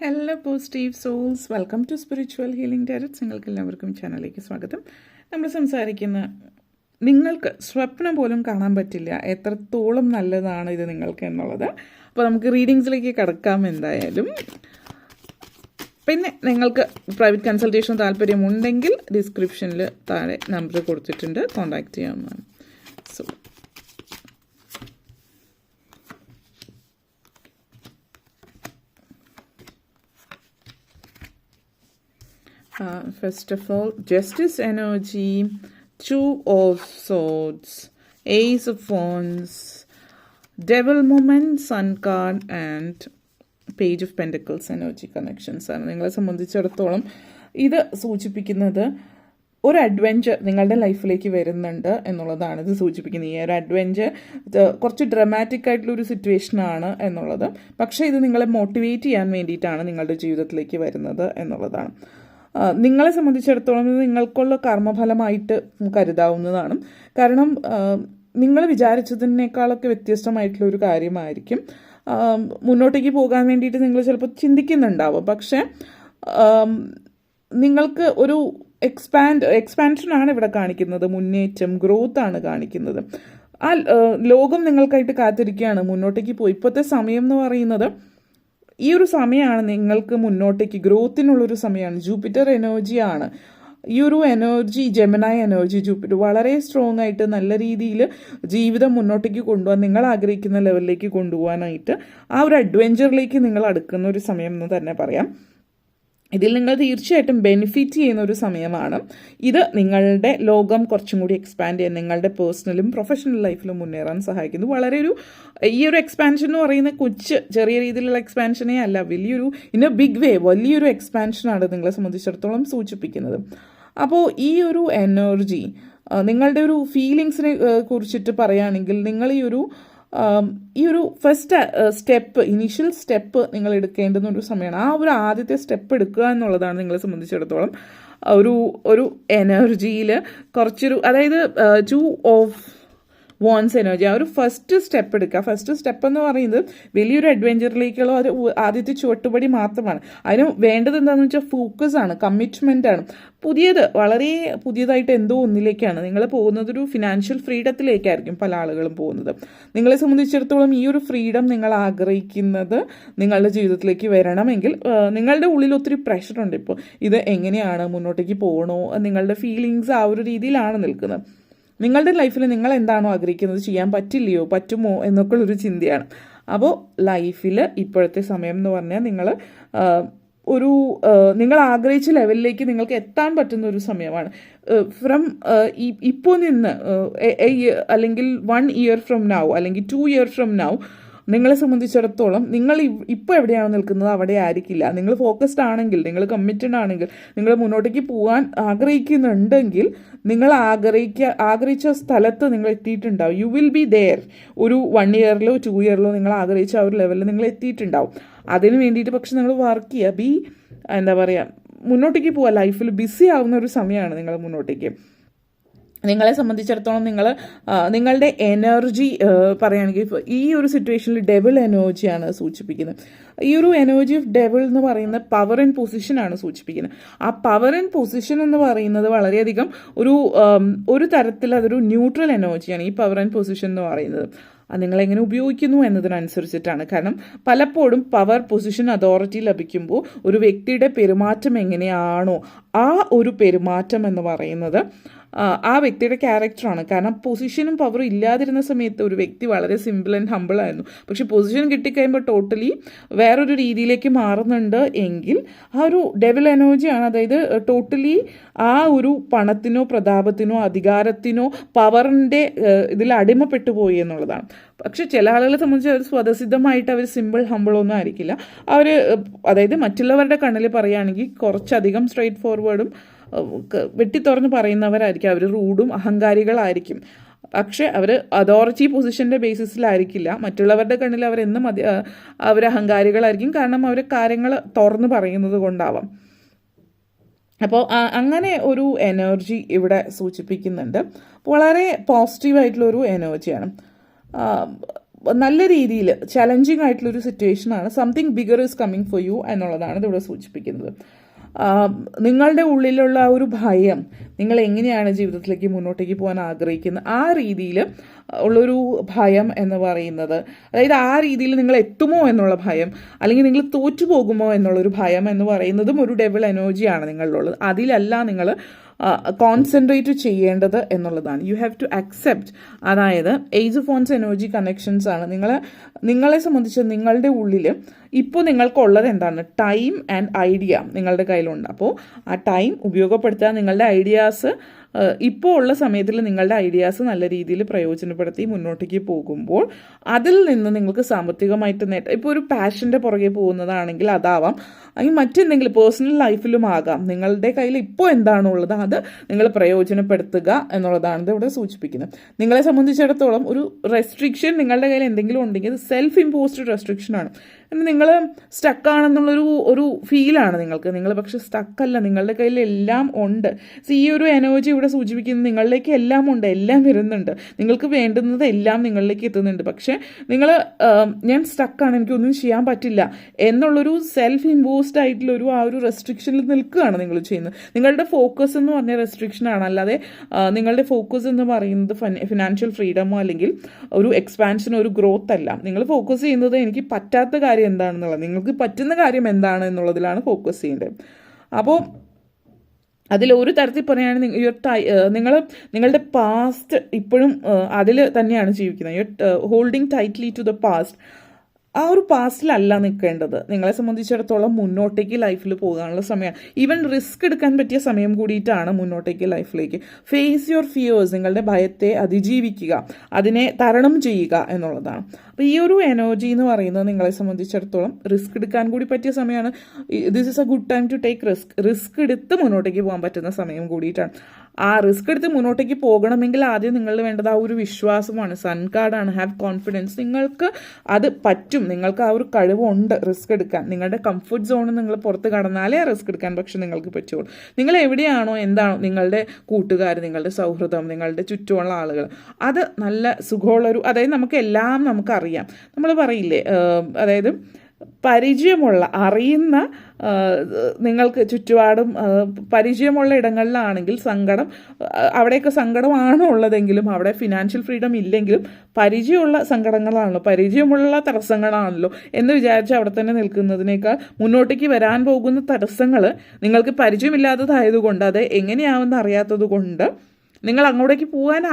Hello positive souls welcome to spiritual healing direct നിങ്ങൾക്ക് എല്ലാവർക്കും ചാനലിലേക്ക് സ്വാഗതം. നമ്മൾ സംസാരിക്കുന്ന നിങ്ങൾക്ക് സ്വപ്നം പോലും കാണാൻ പറ്റില്ല. എത്രത്തോളം നല്ലതാണ് ഇത് നിങ്ങൾക്ക് എന്നുള്ളത്. അപ്പോൾ നമുക്ക് റീഡിങ്സിലേക്ക് കടക്കാം എന്തായാലും. പിന്നെ നിങ്ങൾക്ക് പ്രൈവറ്റ് കൺസൾട്ടേഷൻ താല്പര്യമുണ്ടെങ്കിൽ ഡിസ്ക്രിപ്ഷനിൽ താഴെ നമ്പർ കൊടുത്തിട്ടുണ്ട്. കോൺടാക്റ്റ് ചെയ്യാവുന്നതാണ് so Uh, first of all, Justice Energy, Two of Swords, Ace of Wands, Devil Moment, Sun card, and page of pentacles energy connections ആണ്. നിങ്ങളെ സംബന്ധിച്ചിടത്തോളം ഇത് സൂചിപ്പിക്കുന്നത് ഒരു അഡ്വഞ്ചർ നിങ്ങളുടെ ലൈഫിലേക്ക് വരുന്നുണ്ട് എന്നുള്ളതാണ് ഇത് സൂചിപ്പിക്കുന്നത്. ഈ ഒരു അഡ്വഞ്ചർ കുറച്ച് ഡ്രമാറ്റിക് ആയിട്ടുള്ള ഒരു സിറ്റുവേഷൻ ആണ് എന്നുള്ളത്. പക്ഷേ ഇത് നിങ്ങളെ മോട്ടിവേറ്റ് ചെയ്യാൻ വേണ്ടിയിട്ടാണ് നിങ്ങളുടെ ജീവിതത്തിലേക്ക് വരുന്നത് എന്നുള്ളതാണ്. നിങ്ങളെ സംബന്ധിച്ചിടത്തോളം നിങ്ങൾക്കുള്ള കർമ്മഫലമായിട്ട് കരുതാവുന്നതാണ്. കാരണം നിങ്ങൾ വിചാരിച്ചതിനേക്കാളൊക്കെ വ്യത്യസ്തമായിട്ടുള്ള ഒരു കാര്യമായിരിക്കും. മുന്നോട്ടേക്ക് പോകാൻ വേണ്ടിയിട്ട് നിങ്ങൾ ചിലപ്പോൾ ചിന്തിക്കുന്നുണ്ടാവും. പക്ഷേ നിങ്ങൾക്ക് ഒരു എക്സ്പാൻഡ് എക്സ്പാൻഷനാണ് ഇവിടെ കാണിക്കുന്നത്. മുന്നേറ്റം ഗ്രോത്ത് ആണ് കാണിക്കുന്നത്. ആ ലോകം നിങ്ങൾക്കായിട്ട് കാത്തിരിക്കുകയാണ്. മുന്നോട്ടേക്ക് പോയി. ഇപ്പോഴത്തെ സമയം എന്ന് പറയുന്നത് ഈ ഒരു സമയമാണ് നിങ്ങൾക്ക് മുന്നോട്ടേക്ക് ഗ്രോത്തിനുള്ളൊരു സമയമാണ് ജൂപ്പിറ്റർ എനർജിയാണ് ഈ ഒരു എനർജി ജെമിനായ എനർജി ജൂപ്പിറ്റർ വളരെ സ്ട്രോങ് ആയിട്ട് നല്ല രീതിയിൽ ജീവിതം മുന്നോട്ടേക്ക് കൊണ്ടുപോകാൻ നിങ്ങൾ ആഗ്രഹിക്കുന്ന ലെവലിലേക്ക് കൊണ്ടുപോകാനായിട്ട് ആ ഒരു അഡ്വഞ്ചറിലേക്ക് നിങ്ങൾ അടുക്കുന്ന ഒരു സമയം എന്ന് തന്നെ പറയാം. ഇതിൽ നിങ്ങൾ തീർച്ചയായിട്ടും ബെനിഫിറ്റ് ചെയ്യുന്ന ഒരു സമയമാണ്. ഇത് നിങ്ങളുടെ ലോകം കുറച്ചും കൂടി എക്സ്പാൻഡ് ചെയ്യാൻ നിങ്ങളുടെ പേഴ്സണലും പ്രൊഫഷണൽ ലൈഫിലും മുന്നേറാൻ സഹായിക്കുന്നു. വളരെ ഒരു ഈ ഒരു എക്സ്പാൻഷൻ എന്ന് പറയുന്ന കൊച്ച് ചെറിയ രീതിയിലുള്ള എക്സ്പാൻഷനേ അല്ല വലിയൊരു ഇൻ എ ബിഗ് വേ വലിയൊരു എക്സ്പാൻഷനാണ് നിങ്ങളെ സംബന്ധിച്ചിടത്തോളം സൂചിപ്പിക്കുന്നത്. അപ്പോൾ ഈ ഒരു എനർജി നിങ്ങളുടെ ഒരു ഫീലിങ്സിനെ കുറിച്ചിട്ട് പറയുകയാണെങ്കിൽ നിങ്ങൾ ഈ ഒരു ഈ ഒരു ഫസ്റ്റ് സ്റ്റെപ്പ് ഇനീഷ്യൽ സ്റ്റെപ്പ് നിങ്ങൾ എടുക്കേണ്ടുന്ന ഒരു സമയമാണ്. ആ ഒരു ആദ്യത്തെ സ്റ്റെപ്പ് എടുക്കുക എന്നുള്ളതാണ് നിങ്ങളെ സംബന്ധിച്ചിടത്തോളം ഒരു ഒരു എനർജിയിൽ കുറച്ചൊരു അതായത് ടു ഓഫ് വോൺസ് എനർജി ആ ഒരു ഫസ്റ്റ് സ്റ്റെപ്പ് എടുക്കുക ഫസ്റ്റ് സ്റ്റെപ്പ് എന്ന് പറയുന്നത് വലിയൊരു അഡ്വഞ്ചറിലേക്കുള്ള ഒരു ആദ്യത്തെ ചുവട്ടുപടി മാത്രമാണ്. അതിന് വേണ്ടത് എന്താണെന്ന് വെച്ചാൽ ഫോക്കസ് ആണ് കമ്മിറ്റ്മെന്റ് ആണ്. പുതിയത് വളരെ പുതിയതായിട്ട് എന്തോ ഒന്നിലേക്കാണ്. നിങ്ങൾ പോകുന്നത് ഒരു ഫിനാൻഷ്യൽ ഫ്രീഡത്തിലേക്കായിരിക്കും പല ആളുകളും പോകുന്നത്. നിങ്ങളെ സംബന്ധിച്ചിടത്തോളം ഈ ഒരു ഫ്രീഡം നിങ്ങൾ ആഗ്രഹിക്കുന്നത് നിങ്ങളുടെ ജീവിതത്തിലേക്ക് വരണമെങ്കിൽ നിങ്ങളുടെ ഉള്ളിൽ ഒത്തിരി പ്രഷറുണ്ട് ഇപ്പോൾ ഇത് എങ്ങനെയാണ് മുന്നോട്ടേക്ക് പോകണോ നിങ്ങളുടെ ഫീലിങ്സ് ആ ഒരു രീതിയിലാണ് നിൽക്കുന്നത്. നിങ്ങളുടെ ലൈഫിൽ നിങ്ങൾ എന്താണോ ആഗ്രഹിക്കുന്നത്? ചെയ്യാൻ പറ്റില്ലയോ? പറ്റുമോ? എന്നൊക്കെ ഒരു ചിന്തയാണ്. അപ്പോൾ ലൈഫിൽ ഇപ്പോഴത്തെ സമയം എന്ന് പറഞ്ഞാൽ നിങ്ങൾ ഒരു നിങ്ങൾ ആഗ്രഹിച്ച ലെവലിലേക്ക് നിങ്ങൾക്ക് എത്താൻ പറ്റുന്ന ഒരു സമയമാണ്. ഫ്രം ഇപ്പോൾ നിന്ന് അല്ലെങ്കിൽ വൺ ഇയർ ഫ്രം നൗ അല്ലെങ്കിൽ ടു ഇയർ ഫ്രം നൗ നിങ്ങളെ സംബന്ധിച്ചിടത്തോളം നിങ്ങൾ ഇപ്പോൾ എവിടെയാണ് നിൽക്കുന്നത് അവിടെ ആയിരിക്കില്ല. നിങ്ങൾ ഫോക്കസ്ഡ് ആണെങ്കിൽ നിങ്ങൾ കമ്മിറ്റഡ് ആണെങ്കിൽ നിങ്ങൾ മുന്നോട്ടേക്ക് പോകാൻ ആഗ്രഹിക്കുന്നുണ്ടെങ്കിൽ നിങ്ങൾ ആഗ്രഹിക്ക ആഗ്രഹിച്ച സ്ഥലത്ത് നിങ്ങൾ എത്തിയിട്ടുണ്ടാവും. യു വിൽ ബി ദെയർ ഒരു വൺ ഇയറിലോ ടു ഇയറിലോ നിങ്ങൾ ആഗ്രഹിച്ച ആ ഒരു ലെവലിൽ നിങ്ങൾ എത്തിയിട്ടുണ്ടാവും. അതിന് വേണ്ടിയിട്ട് പക്ഷെ നിങ്ങൾ വർക്ക് ചെയ്യുക. ബി എന്താ പറയുക മുന്നോട്ടേക്ക് പോവുക. ലൈഫിൽ ബിസി ആവുന്ന ഒരു സമയമാണ് നിങ്ങൾ മുന്നോട്ടേക്ക്. നിങ്ങളെ സംബന്ധിച്ചിടത്തോളം നിങ്ങൾ നിങ്ങളുടെ എനർജി പറയുകയാണെങ്കിൽ ഇപ്പോൾ ഈ ഒരു സിറ്റുവേഷനിൽ ഡെവിൾ എനർജിയാണ് സൂചിപ്പിക്കുന്നത്. ഈ ഒരു എനർജി ഓഫ് ഡെവിൾ എന്ന് പറയുന്ന പവർ ആൻഡ് പൊസിഷനാണ് സൂചിപ്പിക്കുന്നത്. ആ പവർ ഇൻ പൊസിഷൻ എന്ന് പറയുന്നത് വളരെയധികം ഒരു ഒരു തരത്തിൽ അതൊരു ന്യൂട്രൽ എനർജിയാണ് ഈ പവർ ആൻഡ് പൊസിഷൻ എന്ന് പറയുന്നത്. എങ്ങനെ ഉപയോഗിക്കുന്നു എന്നതിനനുസരിച്ചിട്ടാണ്. കാരണം പലപ്പോഴും പവർ പൊസിഷൻ അതോറിറ്റി ലഭിക്കുമ്പോൾ ഒരു വ്യക്തിയുടെ പെരുമാറ്റം എങ്ങനെയാണോ ആ ഒരു പെരുമാറ്റം എന്ന് പറയുന്നത് ആ, വ്യക്തിയുടെ ക്യാരക്ടറാണ്. കാരണം പൊസിഷനും പവറും ഇല്ലാതിരുന്ന സമയത്ത് ഒരു വ്യക്തി വളരെ സിമ്പിൾ ആൻഡ് ഹമ്പിൾ ആയിരുന്നു. പക്ഷെ പൊസിഷൻ കിട്ടിക്കഴിയുമ്പോൾ ടോട്ടലി വേറൊരു രീതിയിലേക്ക് മാറുന്നുണ്ട് എങ്കിൽ ആ ഒരു ഡെവിൽ എനർജിയാണ് അതായത് ടോട്ടലി ആ ഒരു പണത്തിനോ പ്രതാപത്തിനോ അധികാരത്തിനോ പവറിന്റെ ഇതിൽ അടിമപ്പെട്ടു പോയി എന്നുള്ളതാണ്. പക്ഷെ ചില ആളുകളെ സംബന്ധിച്ച് അവർ സ്വതസിദ്ധമായിട്ട് അവർ സിമ്പിൾ ഹമ്പിൾ ഒന്നും ആയിരിക്കില്ല. അവർ അതായത് മറ്റുള്ളവരുടെ കണ്ണിൽ പറയുകയാണെങ്കിൽ കുറച്ചധികം സ്ട്രെയിറ്റ് ഫോർവേഡും വെട്ടിത്തുറന്ന് പറയുന്നവരായിരിക്കും. അവർ റൂഡും അഹങ്കാരികളായിരിക്കും. പക്ഷേ അവർ അതോറിറ്റി പൊസിഷന്റെ ബേസിസിലായിരിക്കില്ല. മറ്റുള്ളവരുടെ കണ്ണിൽ അവർ എന്നും അതി അവർ അഹങ്കാരികളായിരിക്കും. കാരണം അവർ കാര്യങ്ങൾ തുറന്ന് പറയുന്നത് കൊണ്ടാവാം. അപ്പോൾ അങ്ങനെ ഒരു എനർജി ഇവിടെ സൂചിപ്പിക്കുന്നുണ്ട്. വളരെ പോസിറ്റീവായിട്ടുള്ള ഒരു എനർജിയാണ്. നല്ല രീതിയിൽ ചലഞ്ചിങ് ആയിട്ടുള്ളൊരു സിറ്റുവേഷനാണ്. Something bigger is coming for you എന്നുള്ളതാണ് ഇതിവിടെ സൂചിപ്പിക്കുന്നത്. നിങ്ങളുടെ ഉള്ളിലുള്ള ആ ഒരു ഭയം നിങ്ങൾ എങ്ങനെയാണ് ജീവിതത്തിലേക്ക് മുന്നോട്ടേക്ക് പോകാൻ ആഗ്രഹിക്കുന്നത് ആ രീതിയിൽ ഉള്ളൊരു ഭയം എന്ന് പറയുന്നത്. അതായത് ആ രീതിയിൽ നിങ്ങൾ എത്തുമോ എന്നുള്ള ഭയം അല്ലെങ്കിൽ നിങ്ങൾ തോറ്റു പോകുമോ എന്നുള്ളൊരു ഭയം എന്ന് പറയുന്നതും ഒരു ഡെവിൾ എനർജിയാണ് നിങ്ങളിലുള്ളത്. അതിലല്ല നിങ്ങൾ കോൺസെൻട്രേറ്റ് ചെയ്യേണ്ടത് എന്നുള്ളതാണ്. യു ഹാവ് ടു അക്സെപ്റ്റ് അതായത് ഏജ് ഫോൺസ് എനർജി കണക്ഷൻസ് ആണ്. നിങ്ങൾ നിങ്ങളെ സംബന്ധിച്ച് നിങ്ങളുടെ ഉള്ളിൽ ഇപ്പോൾ നിങ്ങൾക്കുള്ളത് എന്താണ്? ടൈം ആൻഡ് ഐഡിയ നിങ്ങളുടെ കയ്യിലുണ്ട്. അപ്പോൾ ആ ടൈം ഉപയോഗപ്പെടുത്താൻ നിങ്ങളുടെ ഐഡിയാസ് ഇപ്പോൾ ഉള്ള സമയത്തിൽ നിങ്ങളുടെ ഐഡിയാസ് നല്ല രീതിയിൽ പ്രയോജനപ്പെടുത്തി മുന്നോട്ടേക്ക് പോകുമ്പോൾ അതിൽ നിന്ന് നിങ്ങൾക്ക് സാമ്പത്തികമായിട്ട് നേട്ടം ഇപ്പോൾ ഒരു പാഷന്റെ പുറകെ പോകുന്നതാണെങ്കിൽ അതാവാം അല്ലെങ്കിൽ മറ്റെന്തെങ്കിലും പേഴ്സണൽ ലൈഫിലും ആകാം. നിങ്ങളുടെ കയ്യിൽ ഇപ്പോൾ എന്താണോ ഉള്ളത് അത് നിങ്ങൾ പ്രയോജനപ്പെടുത്തുക എന്നുള്ളതാണ് ഇവിടെ സൂചിപ്പിക്കുന്നത്. നിങ്ങളെ സംബന്ധിച്ചിടത്തോളം ഒരു റെസ്ട്രിക്ഷൻ നിങ്ങളുടെ കയ്യിൽ എന്തെങ്കിലും ഉണ്ടെങ്കിൽ അത് സെൽഫ് ഇമ്പോസ്ഡ് റെസ്ട്രിക്ഷൻ ആണ് നിങ്ങൾ സ്റ്റക്കാണെന്നുള്ളൊരു ഒരു ഫീലാണ് നിങ്ങൾക്ക്. നിങ്ങൾ പക്ഷെ സ്റ്റക്കല്ല നിങ്ങളുടെ കയ്യിൽ എല്ലാം ഉണ്ട്. സി ഈ ഒരു എനർജി ഇവിടെ സൂചിപ്പിക്കുന്നത് നിങ്ങളിലേക്ക് എല്ലാം ഉണ്ട് എല്ലാം വരുന്നുണ്ട്. നിങ്ങൾക്ക് വേണ്ടുന്നത് എല്ലാം നിങ്ങളിലേക്ക് എത്തുന്നുണ്ട്. പക്ഷേ നിങ്ങൾ ഞാൻ സ്റ്റക്കാണ് എനിക്കൊന്നും ചെയ്യാൻ പറ്റില്ല എന്നുള്ളൊരു സെൽഫ് ഇമ്പോസ്ഡ് ആയിട്ടുള്ളൊരു ആ ഒരു റെസ്ട്രിക്ഷനിൽ നിൽക്കുകയാണ് നിങ്ങൾ ചെയ്യുന്നത്. നിങ്ങളുടെ ഫോക്കസ് എന്ന് പറഞ്ഞ റെസ്ട്രിക്ഷനാണ് അല്ലാതെ നിങ്ങളുടെ ഫോക്കസ് എന്ന് പറയുന്നത് ഫിനാൻഷ്യൽ ഫ്രീഡമോ അല്ലെങ്കിൽ ഒരു എക്സ്പാൻഷനോ ഒരു ഗ്രോത്ത് അല്ല. നിങ്ങൾ ഫോക്കസ് ചെയ്യുന്നത് എനിക്ക് പറ്റാത്ത കാര്യം എന്താണെന്നുള്ളത്. നിങ്ങൾക്ക് പറ്റുന്ന കാര്യം എന്താണ് എന്നുള്ളതിലാണ് ഫോക്കസ് ചെയ്യേണ്ടത്. അപ്പോൾ അതിൽ ഒരു തരത്തിൽ പറയുകയാണെങ്കിൽ യുവർ ടൈ നിങ്ങൾ നിങ്ങളുടെ പാസ്റ്റ് ഇപ്പോഴും അതിൽ തന്നെയാണ് ജീവിക്കുന്നത്. Your holding tightly to the past ആ ഒരു പാസ്റ്റിലല്ല നിൽക്കേണ്ടത്. നിങ്ങളെ സംബന്ധിച്ചിടത്തോളം മുന്നോട്ടേക്ക് ലൈഫിൽ പോകാനുള്ള സമയമാണ് ഈവൻ റിസ്ക് എടുക്കാൻ പറ്റിയ സമയം കൂടിയിട്ടാണ് മുന്നോട്ടേക്ക് ലൈഫിലേക്ക് ഫേസ് യുവർ ഫിയേഴ്സ് നിങ്ങളുടെ ഭയത്തെ അതിജീവിക്കുക. അതിനെ തരണം ചെയ്യുക എന്നുള്ളതാണ്. അപ്പോൾ ഈ ഒരു എനർജി എന്ന് പറയുന്നത് നിങ്ങളെ സംബന്ധിച്ചിടത്തോളം റിസ്ക് എടുക്കാൻ കൂടി പറ്റിയ സമയമാണ്. This is a good time to take risk risk എടുത്ത് മുന്നോട്ടേക്ക് പോകാൻ പറ്റുന്ന സമയം കൂടിയിട്ടാണ്. ആ റിസ്ക് എടുത്ത് മുന്നോട്ടേക്ക് പോകണമെങ്കിൽ ആദ്യം നിങ്ങൾ വേണ്ടത് ആ ഒരു വിശ്വാസമാണ്. സൺ കാർഡാണ് ഹാവ് കോൺഫിഡൻസ് നിങ്ങൾക്ക് അത് പറ്റും. നിങ്ങൾക്ക് ആ ഒരു കഴിവുണ്ട് റിസ്ക് എടുക്കാൻ. നിങ്ങളുടെ കംഫർട്ട് സോണിൽ നിങ്ങൾ പുറത്ത് കടന്നാലേ റിസ്ക് എടുക്കാൻ പക്ഷെ നിങ്ങൾക്ക് പറ്റുള്ളൂ. നിങ്ങൾ എവിടെയാണോ എന്താണോ നിങ്ങളുടെ കൂട്ടുകാർ നിങ്ങളുടെ സൗഹൃദം നിങ്ങളുടെ ചുറ്റുമുള്ള ആളുകൾ അത് നല്ല സുഖമുള്ളൊരു അതായത് നമുക്ക് എല്ലാം നമുക്കറിയാം. നമ്മൾ പറയില്ലേ അതായത് പരിചയമുള്ള അറിയുന്ന നിങ്ങൾക്ക് ചുറ്റുപാടും പരിചയമുള്ള ഇടങ്ങളിലാണെങ്കിൽ സങ്കടം അവിടെയൊക്കെ സങ്കടമാണ് ഉള്ളതെങ്കിലും അവിടെ ഫിനാൻഷ്യൽ ഫ്രീഡം ഇല്ലെങ്കിലും പരിചയമുള്ള സങ്കടങ്ങളാണല്ലോ പരിചയമുള്ള തടസ്സങ്ങളാണല്ലോ എന്ന് വിചാരിച്ച് അവിടെ തന്നെ നിൽക്കുന്നതിനേക്കാൾ മുന്നോട്ടേക്ക് വരാൻ പോകുന്ന തടസ്സങ്ങൾ നിങ്ങൾക്ക് പരിചയമില്ലാത്തതായതുകൊണ്ട് അത് എങ്ങനെയാവുമെന്ന് അറിയാത്തത് കൊണ്ട് നിങ്ങൾ അങ്ങോട്ടേക്ക് പോകാൻ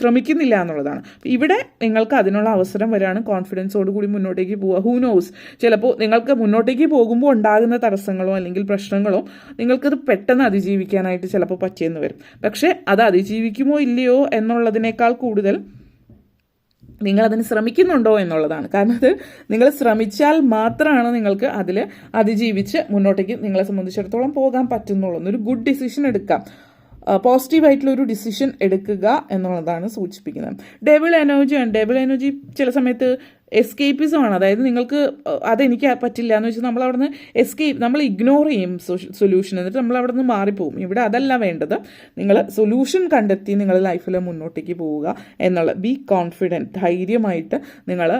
ശ്രമിക്കുന്നില്ല എന്നുള്ളതാണ്. ഇവിടെ നിങ്ങൾക്ക് അതിനുള്ള അവസരം വരാണ് കോൺഫിഡൻസോട് കൂടി മുന്നോട്ടേക്ക് പോവുക. ഹൂ നോസ് ചിലപ്പോൾ നിങ്ങൾക്ക് മുന്നോട്ടേക്ക് പോകുമ്പോൾ ഉണ്ടാകുന്ന തടസ്സങ്ങളോ അല്ലെങ്കിൽ പ്രശ്നങ്ങളോ നിങ്ങൾക്കത് പെട്ടെന്ന് അതിജീവിക്കാനായിട്ട് ചിലപ്പോൾ പറ്റിയെന്ന് വരും. പക്ഷേ അത് അതിജീവിക്കുമോ ഇല്ലയോ എന്നുള്ളതിനേക്കാൾ കൂടുതൽ നിങ്ങൾ അതിന് ശ്രമിക്കുന്നുണ്ടോ എന്നുള്ളതാണ്. കാരണം അത് നിങ്ങൾ ശ്രമിച്ചാൽ മാത്രമാണ് നിങ്ങൾക്ക് അതിൽ അതിജീവിച്ച് മുന്നോട്ടേക്ക് നിങ്ങളെ സംബന്ധിച്ചിടത്തോളം പോകാൻ പറ്റുന്നുള്ളൂ. ഒരു ഗുഡ് ഡിസിഷൻ എടുക്കാം. പോസിറ്റീവായിട്ടുള്ള ഒരു ഡിസിഷൻ എടുക്കുക എന്നുള്ളതാണ് സൂചിപ്പിക്കുന്നത്. ഡെബിൾ എനർജിയാണ് ഡെബിൾ എനർജി ചില സമയത്ത് എസ്കേപ്പിസം ആണ്. അതായത് നിങ്ങൾക്ക് അതെനിക്ക് പറ്റില്ല എന്ന് വെച്ചാൽ നമ്മൾ അവിടെ നിന്ന് എസ്കേപ്പ് നമ്മൾ ഇഗ്നോർ ചെയ്യും സൊല്യൂഷൻ എന്നിട്ട് നമ്മൾ അവിടെ നിന്ന് മാറിപ്പോകും ഇവിടെ അതല്ല വേണ്ടത്. നിങ്ങൾ സൊല്യൂഷൻ കണ്ടെത്തി നിങ്ങൾ ലൈഫിൽ മുന്നോട്ടേക്ക് പോവുക എന്നുള്ള ബി കോൺഫിഡന്റ് ധൈര്യമായിട്ട് നിങ്ങൾ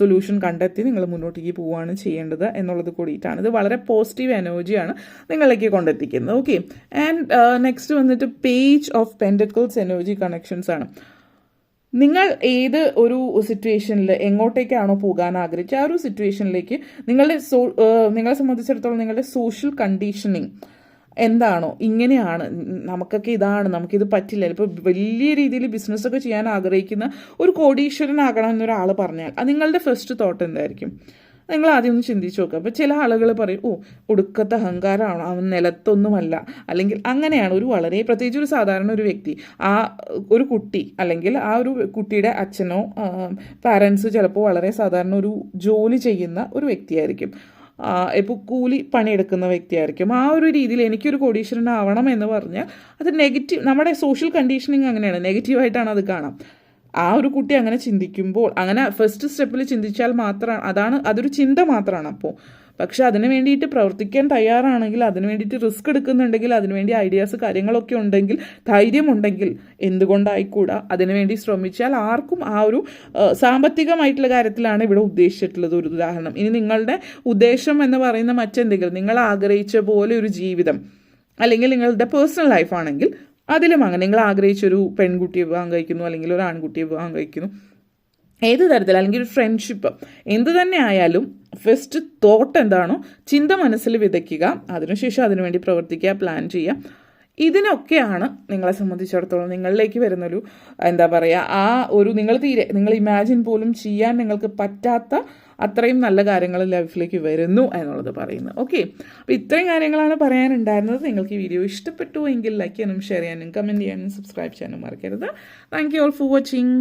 സൊല്യൂഷൻ കണ്ടെത്തി നിങ്ങൾ മുന്നോട്ടേക്ക് പോവുകയാണ് ചെയ്യേണ്ടത് എന്നുള്ളത് കൂടിയിട്ടാണ്. ഇത് വളരെ പോസിറ്റീവ് എനർജിയാണ് നിങ്ങളിലേക്ക് കൊണ്ടെത്തിക്കുന്നത്. ഓക്കെ ആൻഡ് നെക്സ്റ്റ് വന്നിട്ട് page of pentacles energy connections ആണ്. നിങ്ങൾ ഏത് ഒരു സിറ്റുവേഷനിൽ എങ്ങോട്ടേക്കാണോ പോകാൻ ആഗ്രഹിച്ച ആ ഒരു സിറ്റുവേഷനിലേക്ക് നിങ്ങളുടെ സോ നിങ്ങളെ സംബന്ധിച്ചിടത്തോളം നിങ്ങളുടെ സോഷ്യൽ കണ്ടീഷനിങ് എന്താണോ ഇങ്ങനെയാണ് നമുക്കൊക്കെ ഇതാണ് നമുക്കിത് പറ്റില്ല. ഇപ്പോൾ വലിയ രീതിയിൽ ബിസിനസ്സൊക്കെ ചെയ്യാൻ ആഗ്രഹിക്കുന്ന ഒരു കോടീശ്വരനാകണം എന്നൊരാൾ പറഞ്ഞാൽ അത് നിങ്ങളുടെ ഫസ്റ്റ് തോട്ട് എന്തായിരിക്കും? നിങ്ങൾ ആദ്യം ഒന്ന് ചിന്തിച്ച് നോക്കുക അപ്പോൾ ചില ആളുകൾ പറയും ഓ ഒടുക്കത്തെ അഹങ്കാരമാണ് അവൻ നിലത്തൊന്നുമല്ല. അല്ലെങ്കിൽ അങ്ങനെയാണ് ഒരു വളരെ പ്രത്യേകിച്ച് ഒരു സാധാരണ ഒരു വ്യക്തി. ആ ഒരു കുട്ടി അല്ലെങ്കിൽ ആ ഒരു കുട്ടിയുടെ അച്ഛനോ പാരൻസ് ചിലപ്പോൾ വളരെ സാധാരണ ഒരു ജോലി ചെയ്യുന്ന ഒരു വ്യക്തിയായിരിക്കും. ഇപ്പോൾ കൂലി പണിയെടുക്കുന്ന വ്യക്തിയായിരിക്കും. ആ ഒരു രീതിയിൽ എനിക്കൊരു കോടീശ്വരനാവണം എന്ന് പറഞ്ഞാൽ അത് നെഗറ്റീവ് നമ്മുടെ സോഷ്യൽ കണ്ടീഷനിങ് അങ്ങനെയാണ്. നെഗറ്റീവായിട്ടാണ് അത് കാണാം. ആ ഒരു കുട്ടി അങ്ങനെ ചിന്തിക്കുമ്പോൾ അങ്ങനെ ഫസ്റ്റ് സ്റ്റെപ്പിൽ ചിന്തിച്ചാൽ മാത്രമാണ് അതാണ് അതൊരു ചിന്ത മാത്രമാണ് അപ്പോൾ പക്ഷെ അതിന് വേണ്ടിയിട്ട് പ്രവർത്തിക്കാൻ തയ്യാറാണെങ്കിൽ അതിന് വേണ്ടിയിട്ട് റിസ്ക് എടുക്കുന്നുണ്ടെങ്കിൽ അതിന് വേണ്ടി ഐഡിയാസ് കാര്യങ്ങളൊക്കെ ഉണ്ടെങ്കിൽ ധൈര്യമുണ്ടെങ്കിൽ എന്തുകൊണ്ടായിക്കൂടാ? അതിനുവേണ്ടി ശ്രമിച്ചാൽ ആർക്കും ആ ഒരു സാമ്പത്തികമായിട്ടുള്ള കാര്യത്തിലാണ് ഇവിടെ ഉദ്ദേശിച്ചിട്ടുള്ളത് ഒരു ഉദാഹരണം. ഇനി നിങ്ങളുടെ ഉദ്ദേശം എന്ന് പറയുന്ന മറ്റെന്തെങ്കിലും നിങ്ങൾ ആഗ്രഹിച്ച പോലെ ഒരു ജീവിതം അല്ലെങ്കിൽ നിങ്ങളുടെ പേഴ്സണൽ ലൈഫ് ആണെങ്കിൽ അതിലും അങ്ങനെ. നിങ്ങൾ ആഗ്രഹിച്ചൊരു പെൺകുട്ടിയെ വിവാഹം കഴിക്കുന്നു അല്ലെങ്കിൽ ഒരു ആൺകുട്ടിയെ വിവാഹം കഴിക്കുന്നു. ഏത് തരത്തിൽ? അല്ലെങ്കിൽ ഒരു ഫ്രണ്ട്ഷിപ്പ് എന്ത് തന്നെ ആയാലും ഫസ്റ്റ് തോട്ട് എന്താണോ? ചിന്ത മനസ്സിൽ വിതയ്ക്കുക. അതിനുശേഷം അതിനുവേണ്ടി പ്രവർത്തിക്കുക പ്ലാൻ ചെയ്യുക. ഇതിനൊക്കെയാണ് നിങ്ങളെ സംബന്ധിച്ചിടത്തോളം നിങ്ങളിലേക്ക് വരുന്നൊരു എന്താ പറയുക ആ ഒരു നിങ്ങൾ തീരെ നിങ്ങൾ ഇമാജിൻ പോലും ചെയ്യാൻ നിങ്ങൾക്ക് പറ്റാത്ത അത്രയും നല്ല കാര്യങ്ങൾ ലൈഫിലേക്ക് വരുന്നു എന്നുള്ളത് പറയുന്നത്. ഓക്കെ അപ്പോൾ ഇത്രയും കാര്യങ്ങളാണ് പറയാനുണ്ടായിരുന്നത്. നിങ്ങൾക്ക് ഈ വീഡിയോ ഇഷ്ടപ്പെട്ടു എങ്കിൽ ലൈക്ക് ചെയ്യാനും ഷെയർ ചെയ്യാനും കമന്റ് ചെയ്യാനും സബ്സ്ക്രൈബ് ചെയ്യാനും മറക്കരുത്. Thank you all for watching